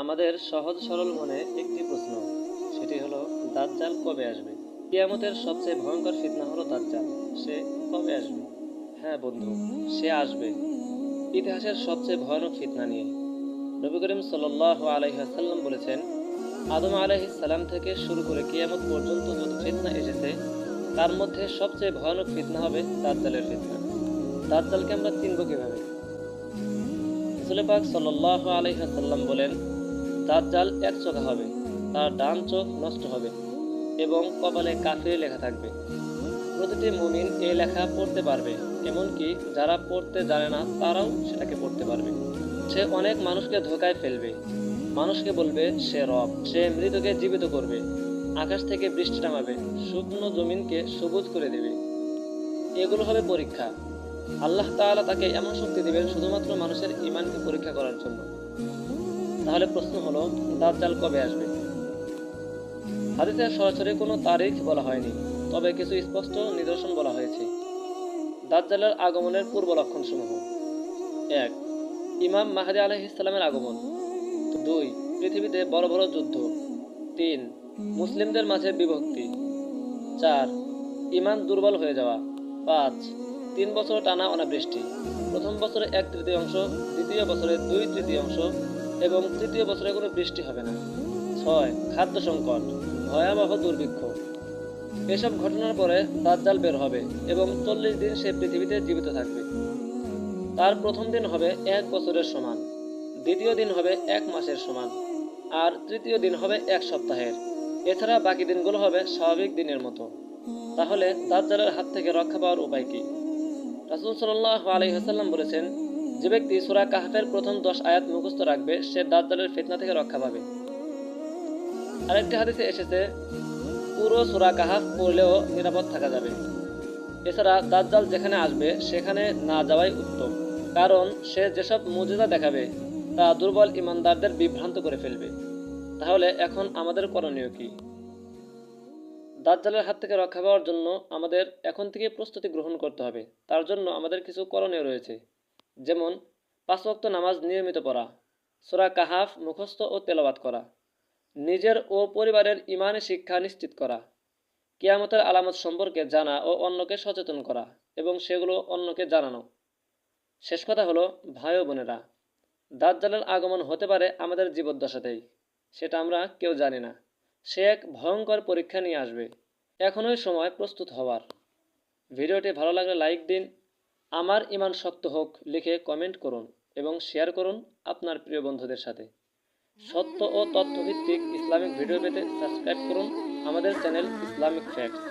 আমাদের সহজ সরল মনে একটি প্রশ্ন, সেটি হলো, দাজ্জাল কবে আসবে? কিয়ামতের সবচেয়ে ভয়ঙ্কর ফিতনা হলো দাজ্জাল, সে কবে আসবে? হ্যাঁ বন্ধু, সে আসবে। ইতিহাসের সবচেয়ে ভয়ানক ফিতনা নিয়ে। নবী করিম সাল্লাহ আলহিহাসাল্লাম বলেছেন, আদম আলহিসাল্লাম থেকে শুরু করে কিয়ামত পর্যন্ত যত ফিতনা এসেছে, তার মধ্যে সবচেয়ে ভয়ানক ফিতনা হবে দাজ্জালের ফিতনা। দাজ্জালকে আমরা চিনব কীভাবে? রসুল পাক সাল্লাহ আলহিহাসাল্লাম বলেন দাজ্জাল এক চোখা হবে, তার ডান চোখ নষ্ট হবে এবং কপালে কাফির লেখা থাকবে। প্রতিটি মুমিন এই লেখা পড়তে পারবে, এমনকি যারা পড়তে জানে না, তারাও সেটাকে পড়তে পারবে। সে অনেক মানুষকে ধোকায় ফেলবে। মানুষকে বলবে, সে রব, সে মৃতকে জীবিত করবে, আকাশ থেকে বৃষ্টি নামাবে, শুকনো জমিনকে সবুজ করে দেবে। এগুলো হবে পরীক্ষা। আল্লাহ তাআলা তাকে এমন শক্তি দেবেন শুধুমাত্র মানুষের ইমানকে পরীক্ষা করার জন্য। তাহলে প্রশ্ন হলো, দাজ্জাল কবে আসবে? হাদিসে সরাসরি কোনো তারিখ বলা হয়নি, তবে কিছু স্পষ্ট নিদর্শন বলা হয়েছে। দাজ্জালের আগমনের পূর্ব লক্ষণসমূহ। এক, ইমাম মাহাদি আলহ ইসলামের আগমন। দুই, পৃথিবীতে বড় বড় যুদ্ধ। তিন, মুসলিমদের মাঝে বিভক্তি। চার, ইমান দুর্বল হয়ে যাওয়া। পাঁচ, তিন বছর টানা অনাবৃষ্টি। প্রথম বছরে এক তৃতীয়াংশ, দ্বিতীয় বছরে দুই তৃতীয়াংশ এবং তৃতীয় বছরে কোনো বৃষ্টি হবে না। ছয়, খাদ্য সংকট, ভয়াবহ দুর্ভিক্ষ। এসব ঘটনার পরে দাজ্জাল বের হবে এবং চল্লিশ দিন সে পৃথিবীতে জীবিত থাকবে। তার প্রথম দিন হবে এক বছরের সমান, দ্বিতীয় দিন হবে এক মাসের সমান, আর তৃতীয় দিন হবে এক সপ্তাহের। এছাড়া বাকি দিনগুলো হবে স্বাভাবিক দিনের মতো। তাহলে দাজ্জালের হাত থেকে রক্ষা পাওয়ার উপায় কি? রাসুল সাল্লাহ আলহিহাসাল্লাম বলেছেন যে ব্যক্তি সুরা কাহাফের প্রথম দশ আয়াত মুখস্থ রাখবে, সে দাজ্জালের ফিতনা থেকে রক্ষা পাবে। আরেকটি হাদিসে এসেছে, পুরো সুরা কাহাফ পড়লেও নিরাপদ থাকা যাবে। এছাড়া দাজ্জাল যেখানে আসবে, সেখানে না যাওয়াই উত্তম। কারণ সে যেসব মুজিজা দেখাবে, তা দুর্বল ইমানদারদের বিভ্রান্ত করে ফেলবে। তাহলে এখন আমাদের করণীয় কি? দাজ্জালের হাত থেকে রক্ষা পাওয়ার জন্য আমাদের এখন থেকে প্রস্তুতি গ্রহণ করতে হবে। তার জন্য আমাদের কিছু করণীয় রয়েছে। যেমন, পাঁচ ওয়াক্ত নামাজ নিয়মিত পড়া, সোরা কাহাফ মুখস্থ ও তেলাওয়াত করা, নিজের ও পরিবারের ইমানে শিক্ষা নিশ্চিত করা, কিয়ামতের আলামত সম্পর্কে জানা ও অন্যকে সচেতন করা এবং সেগুলো অন্যকে জানানো। শেষ কথা হলো, ভাই ও বোনেরা, দাজ্জালের আগমন হতে পারে আমাদের জীবদ্দশাতেই, সেটা আমরা কেউ জানি না। সে এক ভয়ঙ্কর পরীক্ষা নিয়ে আসবে। এখনই সময় প্রস্তুত হওয়ার। ভিডিওটি ভালো লাগলে লাইক দিন আমার ইমান শক্ত হোক, লিখে কমেন্ট করুন এবং শেয়ার করুন আপনার প্রিয় বন্ধুদের সাথে। সত্য ও তথ্যভিত্তিক ইসলামিক ভিডিও পেতে সাবস্ক্রাইব করুন আমাদের চ্যানেল ইসলামিক ফ্যাক্টস